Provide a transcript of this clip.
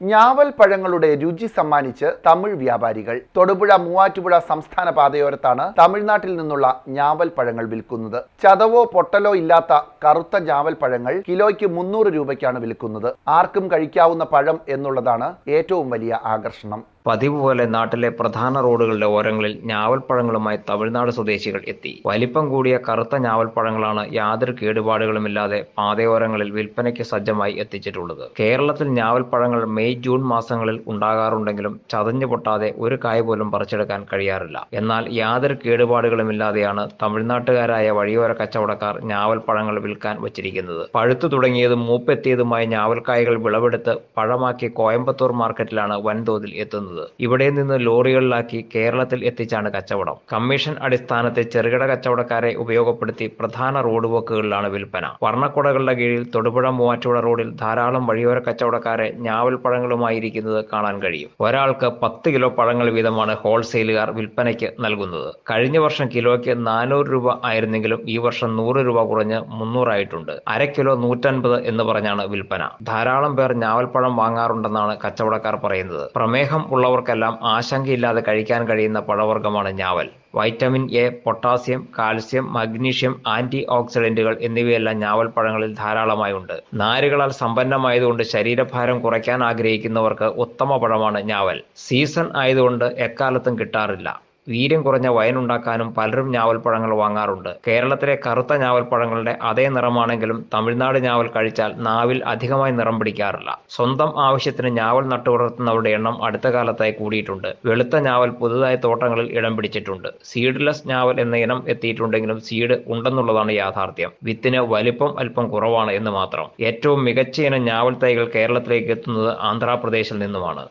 ഞാവൽ പഴങ്ങളുടെ രുചി സമ്മാനിച്ച് തമിഴ് വ്യാപാരികൾ. തൊടുപുഴ മൂവാറ്റുപുഴ സംസ്ഥാന പാതയോരത്താണ് തമിഴ്നാട്ടിൽ നിന്നുള്ള ഞാവൽ പഴങ്ങൾ വിൽക്കുന്നത്. ചതവോ പൊട്ടലോ ഇല്ലാത്ത കറുത്ത ഞാവൽ പഴങ്ങൾ കിലോയ്ക്ക് മുന്നൂറ് രൂപയ്ക്കാണ് വിൽക്കുന്നത്. ആർക്കും കഴിക്കാവുന്ന പഴം എന്നുള്ളതാണ് ഏറ്റവും വലിയ ആകർഷണം. പതിവ് പോലെ നാട്ടിലെ പ്രധാന റോഡുകളുടെ ഓരങ്ങളിൽ ഞാവൽപ്പഴങ്ങളുമായി തമിഴ്നാട് സ്വദേശികൾ എത്തി. വലിപ്പം കൂടിയ കറുത്ത ഞാവൽപ്പഴങ്ങളാണ് യാതൊരു കേടുപാടുകളുമില്ലാതെ പാതയോരങ്ങളിൽ വിൽപ്പനയ്ക്ക് സജ്ജമായി എത്തിച്ചിട്ടുള്ളത്. കേരളത്തിൽ ഞാവൽപ്പഴങ്ങൾ മെയ് ജൂൺ മാസങ്ങളിൽ ഉണ്ടാകാറുണ്ടെങ്കിലും ചതഞ്ഞു പൊട്ടാതെ ഒരു കായ പോലും പറിച്ചെടുക്കാൻ കഴിയാറില്ല. എന്നാൽ യാതൊരു കേടുപാടുകളുമില്ലാതെയാണ് തമിഴ്നാട്ടുകാരായ വഴിയോര കച്ചവടക്കാർ ഞാവൽപ്പഴങ്ങൾ വിൽക്കാൻ വച്ചിരിക്കുന്നത്. പഴുത്തു തുടങ്ങിയതും മൂപ്പെത്തിയതുമായ ഞാവൽക്കായകൾ വിളവെടുത്ത് പഴമാക്കി കോയമ്പത്തൂർ മാർക്കറ്റിലാണ് വൻതോതിൽ എത്തുന്നത്. ഇവിടെ നിന്ന് ലോറികളിലാക്കി കേരളത്തിൽ എത്തിച്ചാണ് കച്ചവടം. കമ്മീഷൻ അടിസ്ഥാനത്തിൽ ചെറുകിട കച്ചവടക്കാരെ ഉപയോഗപ്പെടുത്തി പ്രധാന റോഡ് വക്കുകളിലാണ് വിൽപ്പന. വർണക്കുടകളുടെ കീഴിൽ തൊടുപുഴ മൂവാറ്റുപുഴ റോഡിൽ ധാരാളം വഴിയോര കച്ചവടക്കാരെ ഞാവൽ പഴങ്ങളുമായിരിക്കുന്നത് കാണാൻ കഴിയും. ഒരാൾക്ക് പത്ത് കിലോ പഴങ്ങൾ വീതമാണ് ഹോൾസെയിലുകാർ വിൽപ്പനയ്ക്ക് നൽകുന്നത്. കഴിഞ്ഞ വർഷം കിലോയ്ക്ക് നാനൂറ് രൂപ ആയിരുന്നെങ്കിലും ഈ വർഷം നൂറ് രൂപ കുറഞ്ഞ് മുന്നൂറായിട്ടുണ്ട്. അര കിലോ നൂറ്റൻപത് എന്ന് പറഞ്ഞാണ് വിൽപ്പന. ധാരാളം പേർ ഞാവൽപ്പഴം വാങ്ങാറുണ്ടെന്നാണ് കച്ചവടക്കാർ പറയുന്നത്. പ്രമേഹം ഉള്ളവർക്കെല്ലാം ആശങ്കയില്ലാതെ കഴിക്കാൻ കഴിയുന്ന പഴവർഗമാണ് ഞാവൽ. Vitamin A potassium calcium magnesium anti ഓക്സിഡന്റുകൾ എന്നിവയെല്ലാം ഞാവൽ പഴങ്ങളിൽ ധാരാളമായി ഉണ്ട്. നാരുകളാൽ സമ്പന്നമായതുകൊണ്ട് ശരീരഭാരം കുറയ്ക്കാൻ ആഗ്രഹിക്കുന്നവർക്ക് ഉത്തമ പഴമാണ് ഞാവൽ. സീസൺ ആയതുകൊണ്ട് എക്കാലത്തും കിട്ടാറില്ല. വീര്യം കുറഞ്ഞ വയൻ ഉണ്ടാക്കാനും പലരും ഞാവൽപ്പഴങ്ങൾ വാങ്ങാറുണ്ട്. കേരളത്തിലെ കറുത്ത ഞാവൽപ്പഴങ്ങളുടെ അതേ നിറമാണെങ്കിലും തമിഴ്നാട് ഞാവൽ കഴിച്ചാൽ നാവിൽ അധികമായി നിറം പിടിക്കാറില്ല. സ്വന്തം ആവശ്യത്തിന് ഞാവൽ നട്ടുവളർത്തുന്നവരുടെ എണ്ണം അടുത്ത കാലത്തായി കൂടിയിട്ടുണ്ട്. വെളുത്ത ഞാവൽ പുതുതായി തോട്ടങ്ങളിൽ ഇടം പിടിച്ചിട്ടുണ്ട്. സീഡ്ലെസ് ഞാവൽ എന്ന ഇനം എത്തിയിട്ടുണ്ടെങ്കിലും സീഡ് ഉണ്ടെന്നുള്ളതാണ് യാഥാർത്ഥ്യം. വിത്തിന് വലിപ്പം അല്പം കുറവാണ് എന്ന് മാത്രം. ഏറ്റവും മികച്ച ഇനം ഞാവൽ തൈകൾ കേരളത്തിലേക്ക് എത്തുന്നത് ആന്ധ്രാപ്രദേശിൽ നിന്നുമാണ്.